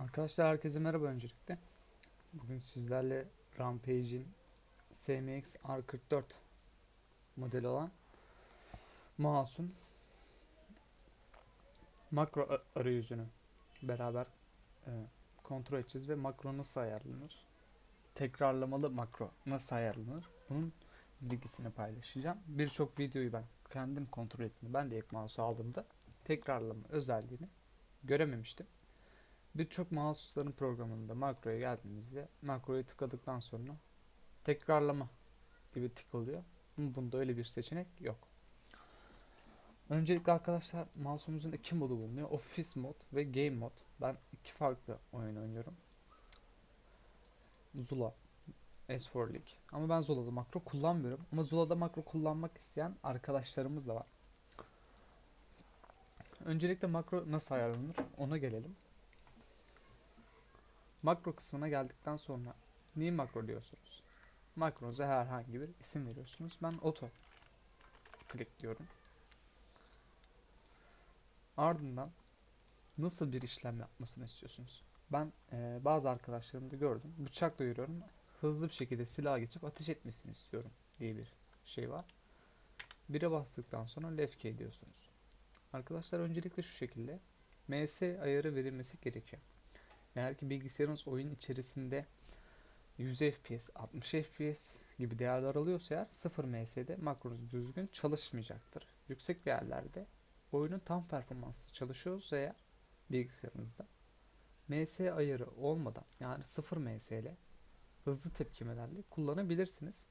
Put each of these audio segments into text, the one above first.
Arkadaşlar herkese merhaba öncelikle. Bugün sizlerle Rampage'in SMX R44 modeli olan mouse'un makro arayüzünü beraber e, kontrol edeceğiz ve makro nasıl ayarlanır? Tekrarlamalı makro nasıl ayarlanır? Bunun bilgisini paylaşacağım. Birçok videoyu ben kendim kontrol ettim. Ben de ilk mouse'u aldığımda tekrarlama özelliğini görememiştim. Birçok mouse'ların programında makroya geldiğimizde makroyu tıkladıktan sonra tekrarlama gibi tik oluyor. Bunda öyle bir seçenek yok. Öncelikle arkadaşlar mouse'umuzun iki modu bulunuyor. Office mod ve Game mod. Ben iki farklı oyun oynuyorum. Zula, S4 League. Ama ben Zula'da makro kullanmıyorum. Ama Zula'da makro kullanmak isteyen arkadaşlarımız da var. Öncelikle makro nasıl ayarlanır ona gelelim. Makro kısmına geldikten sonra neyi makro diyorsunuz? Makronuza herhangi bir isim veriyorsunuz. Ben auto diyorum. Ardından nasıl bir işlem yapmasını istiyorsunuz? Ben eee, bazı arkadaşlarımda gördüm. Bıçakla yürüyorum. Hızlı bir şekilde silaha geçip ateş etmesini istiyorum diye bir şey var. Bire bastıktan sonra left key diyorsunuz. Arkadaşlar öncelikle şu şekilde MS ayarı verilmesi gerekiyor. Eğer ki bilgisayarınız oyun içerisinde 100 FPS, 60 FPS gibi değerler alıyorsa eğer 0 MS'de makronuz düzgün çalışmayacaktır. Yüksek değerlerde oyunun tam performanslı çalışıyorsa eğer bilgisayarınızda MS ayarı olmadan yani 0 MS ile hızlı tepkimelerle kullanabilirsiniz.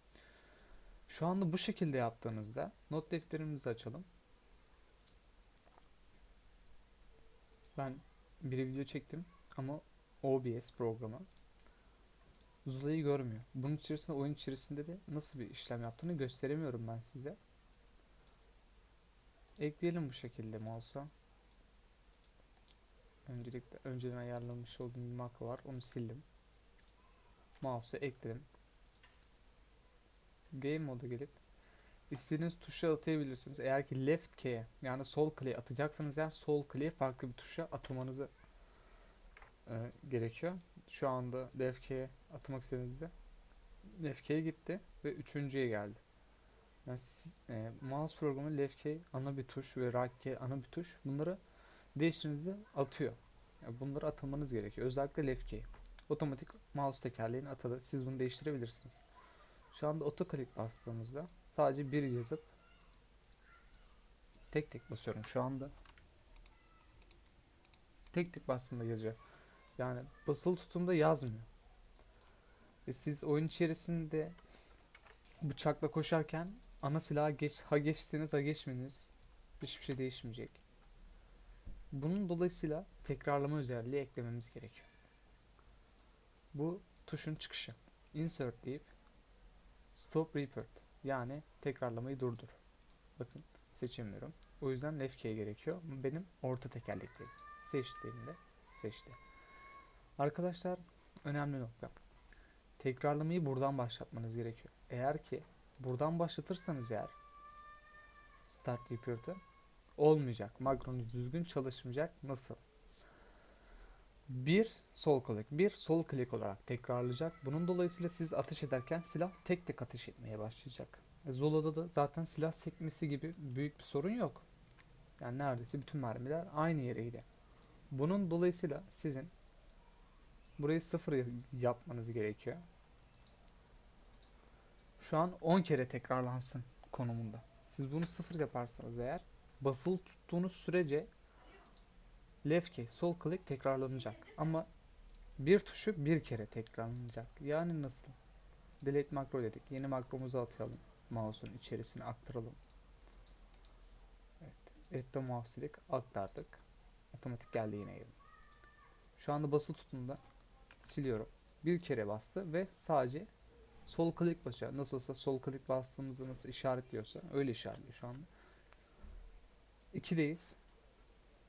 Şu anda bu şekilde yaptığınızda not defterimizi açalım. Ben bir video çektim ama OBS programı Zula'yı görmüyor. Bunun içerisinde oyun içerisinde de nasıl bir işlem yaptığını gösteremiyorum ben size. Ekleyelim bu şekilde mouse'a. Öncelikle önceden ayarlamış olduğum bir makro var. Onu sildim. Mouse'a ekledim. Game moda gelip istediğiniz tuşa atayabilirsiniz. Eğer ki left key'e yani sol kliğe atacaksanız eğer sol kliğe farklı bir tuşa atmanızı e, gerekiyor. Şu anda left key'e atmak istediğinizde key gitti ve üçüncüye geldi. Yani e, mouse programı left ana bir tuş ve right ana bir tuş. Bunları değiştirdiğinizde atıyor. Yani bunları atamanız gerekiyor. Özellikle left. Otomatik mouse tekerleğini atadı. Siz bunu değiştirebilirsiniz. Şu anda otoklik bastığımızda sadece bir yazıp tek tek basıyorum şu anda. Tek tek bastığımda yazıyor. Yani basılı tutumda yazmıyor. Ve siz oyun içerisinde bıçakla koşarken ana silaha geç, ha geçtiniz ha geçmeniz hiçbir şey değişmeyecek. Bunun dolayısıyla tekrarlama özelliği eklememiz gerekiyor. Bu tuşun çıkışı. Insert deyip Stop Repeat yani tekrarlamayı durdur. Bakın seçemiyorum. O yüzden left key gerekiyor. Benim orta tekerlekteyim. Seçtiğimde seçti. Arkadaşlar önemli nokta. Tekrarlamayı buradan başlatmanız gerekiyor. Eğer ki buradan başlatırsanız eğer Start Repeat'ı olmayacak. Makronuz düzgün çalışmayacak. Nasıl? Bir sol klik, bir sol klik olarak tekrarlayacak. Bunun dolayısıyla siz ateş ederken silah tek tek ateş etmeye başlayacak. E, Zola'da da zaten silah sekmesi gibi büyük bir sorun yok. Yani neredeyse bütün mermiler aynı yere gidiyor. Bunun dolayısıyla sizin burayı sıfır yapmanız gerekiyor. Şu an 10 kere tekrarlansın konumunda. Siz bunu sıfır yaparsanız eğer basılı tuttuğunuz sürece left key, sol klik tekrarlanacak. Ama bir tuşu bir kere tekrarlanacak. Yani nasıl? Delete makro dedik. Yeni makromuzu atalım. Mouse'un içerisine aktaralım. Evet. The mouse dedik. Aktardık. Otomatik geldi yine yerine. Şu anda basılı tutumda siliyorum. Bir kere bastı ve sadece sol klik basıyor. Nasılsa sol klik bastığımızda nasıl işaretliyorsa öyle işaretliyor şu anda. 2'deyiz.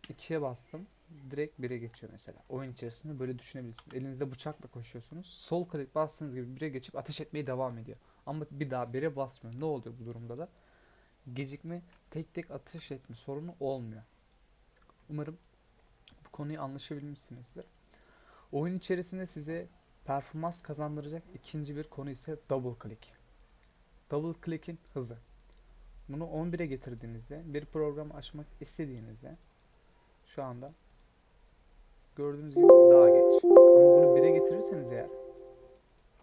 2'ye bastım. Direkt 1'e geçiyor mesela. Oyun içerisinde böyle düşünebilirsiniz. Elinizde bıçakla koşuyorsunuz. Sol klik bastığınız gibi 1'e geçip ateş etmeye devam ediyor. Ama bir daha 1'e basmıyor. Ne oluyor bu durumda da? Gecikme tek tek ateş etme sorunu olmuyor. Umarım bu konuyu anlaşabilmişsinizdir. Oyun içerisinde size performans kazandıracak ikinci bir konu ise double click. Double click'in hızı. Bunu 11'e getirdiğinizde bir program açmak istediğinizde şu anda gördüğünüz gibi daha geç. Ama bunu 1'e getirirseniz eğer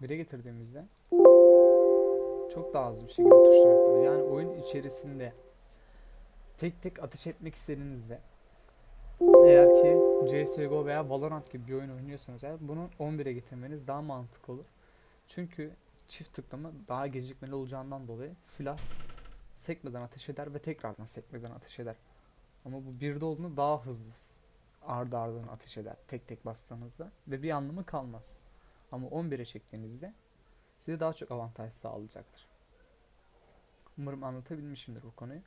1'e getirdiğimizde çok daha hızlı bir şekilde tuşlamak oluyor. Yani oyun içerisinde tek tek ateş etmek istediğinizde eğer ki CSGO veya Valorant gibi bir oyun oynuyorsanız eğer bunu 11'e getirmeniz daha mantıklı olur. Çünkü çift tıklama daha gecikmeli olacağından dolayı silah sekmeden ateş eder ve tekrardan sekmeden ateş eder. Ama bu birde olduğunda daha hızlı ardı ardına ateş eder tek tek bastığınızda ve bir anlamı kalmaz. Ama 11'e çektiğinizde size daha çok avantaj sağlayacaktır. Umarım anlatabilmişimdir bu konuyu.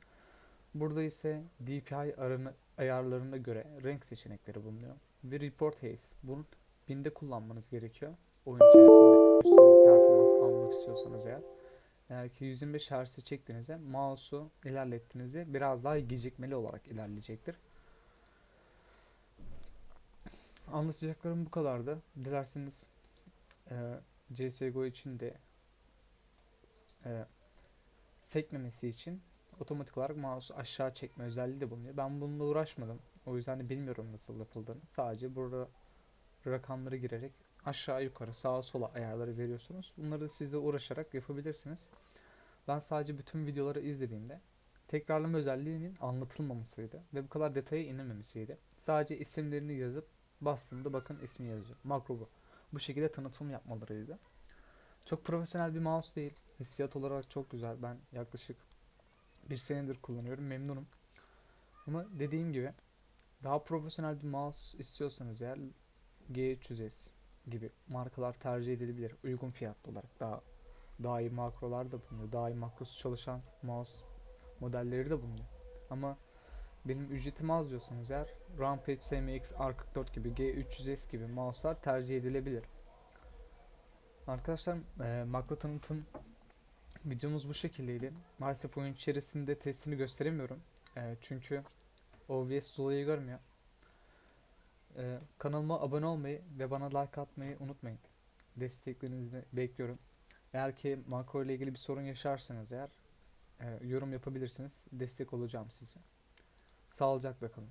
Burada ise DPI arını, ayarlarına göre renk seçenekleri bulunuyor. Bir report haze. Bunu binde kullanmanız gerekiyor. Oyun içerisinde üstün bir performans almak istiyorsanız eğer. Eğer ki 125 Hz'e çektiğinizde mouse'u ilerlettiğinizde biraz daha gecikmeli olarak ilerleyecektir. Anlatacaklarım bu kadardı. Dilerseniz e, CSGO için de e, sekmemesi için otomatik olarak mouse'u aşağı çekme özelliği de bulunuyor. Ben bununla uğraşmadım. O yüzden de bilmiyorum nasıl yapıldığını. Sadece burada rakamları girerek aşağı yukarı sağa sola ayarları veriyorsunuz. Bunları da siz de uğraşarak yapabilirsiniz. Ben sadece bütün videoları izlediğimde tekrarlama özelliğinin anlatılmamasıydı ve bu kadar detaya inilmemesiydi. Sadece isimlerini yazıp bastığımda bakın ismi yazıyor. Makro bu. Bu şekilde tanıtım yapmalarıydı. Çok profesyonel bir mouse değil. Hissiyat olarak çok güzel. Ben yaklaşık bir senedir kullanıyorum. Memnunum. Ama dediğim gibi daha profesyonel bir mouse istiyorsanız eğer G300S gibi markalar tercih edilebilir. Uygun fiyatlı olarak daha daha iyi makrolar da bulunuyor. Daha iyi makrosu çalışan mouse modelleri de bulunuyor. Ama benim ücretim az diyorsanız eğer Rampage SMX R44 gibi G300S gibi mouse'lar tercih edilebilir. Arkadaşlar e, makro tanıtım videomuz bu şekildeydi. Maalesef oyun içerisinde testini gösteremiyorum. E, çünkü OBS dolayı görmüyor. E, kanalıma abone olmayı ve bana like atmayı unutmayın. Desteklerinizi bekliyorum. Eğer ki makro ile ilgili bir sorun yaşarsanız eğer e, yorum yapabilirsiniz. Destek olacağım size. Sağlıcakla kalın.